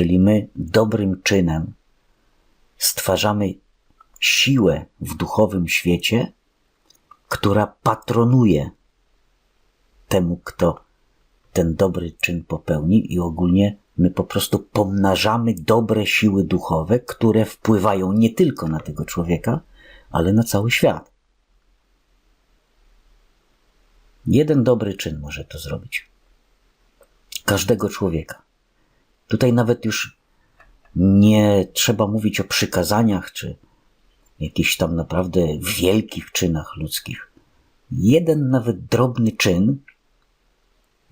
Czyli my dobrym czynem stwarzamy siłę w duchowym świecie, która patronuje temu, kto ten dobry czyn popełni, i ogólnie my po prostu pomnażamy dobre siły duchowe, które wpływają nie tylko na tego człowieka, ale na cały świat. Jeden dobry czyn może to zrobić. Każdego człowieka. Tutaj nawet już nie trzeba mówić o przykazaniach czy jakichś tam naprawdę wielkich czynach ludzkich. Jeden nawet drobny czyn,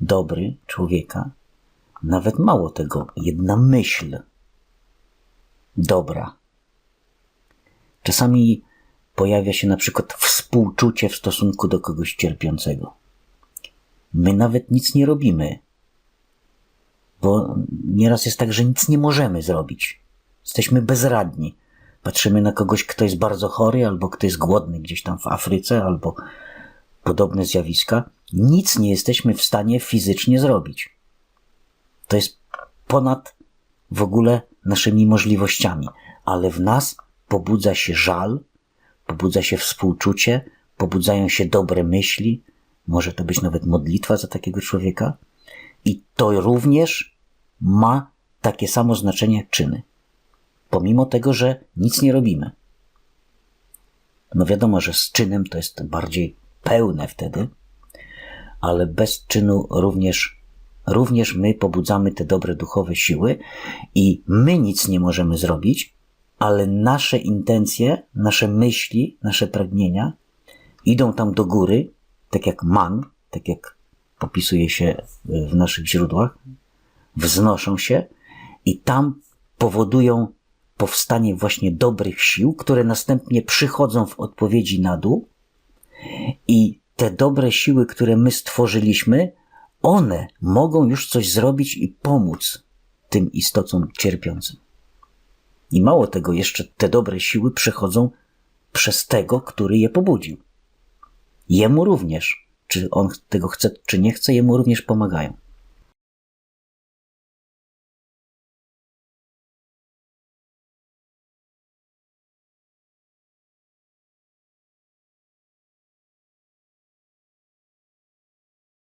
dobry człowieka, nawet mało tego, jedna myśl dobra. Czasami pojawia się na przykład współczucie w stosunku do kogoś cierpiącego. My nawet nic nie robimy, bo nieraz jest tak, że nic nie możemy zrobić. Jesteśmy bezradni. Patrzymy na kogoś, kto jest bardzo chory, albo kto jest głodny gdzieś tam w Afryce, albo podobne zjawiska. Nic nie jesteśmy w stanie fizycznie zrobić. To jest ponad w ogóle naszymi możliwościami, ale w nas pobudza się żal, pobudza się współczucie, pobudzają się dobre myśli, może to być nawet modlitwa za takiego człowieka. I to również ma takie samo znaczenie czyny. Pomimo tego, że nic nie robimy. No wiadomo, że z czynem to jest bardziej pełne wtedy, ale bez czynu również, również my pobudzamy te dobre duchowe siły i my nic nie możemy zrobić, ale nasze intencje, nasze myśli, nasze pragnienia idą tam do góry, tak jak man, tak jak popisuje się w naszych źródłach, wznoszą się i tam powodują powstanie właśnie dobrych sił, które następnie przychodzą w odpowiedzi na dół i te dobre siły, które my stworzyliśmy, one mogą już coś zrobić i pomóc tym istotom cierpiącym. I mało tego, jeszcze te dobre siły przechodzą przez tego, który je pobudził. Jemu również, czy on tego chce, czy nie chce, jemu również pomagają.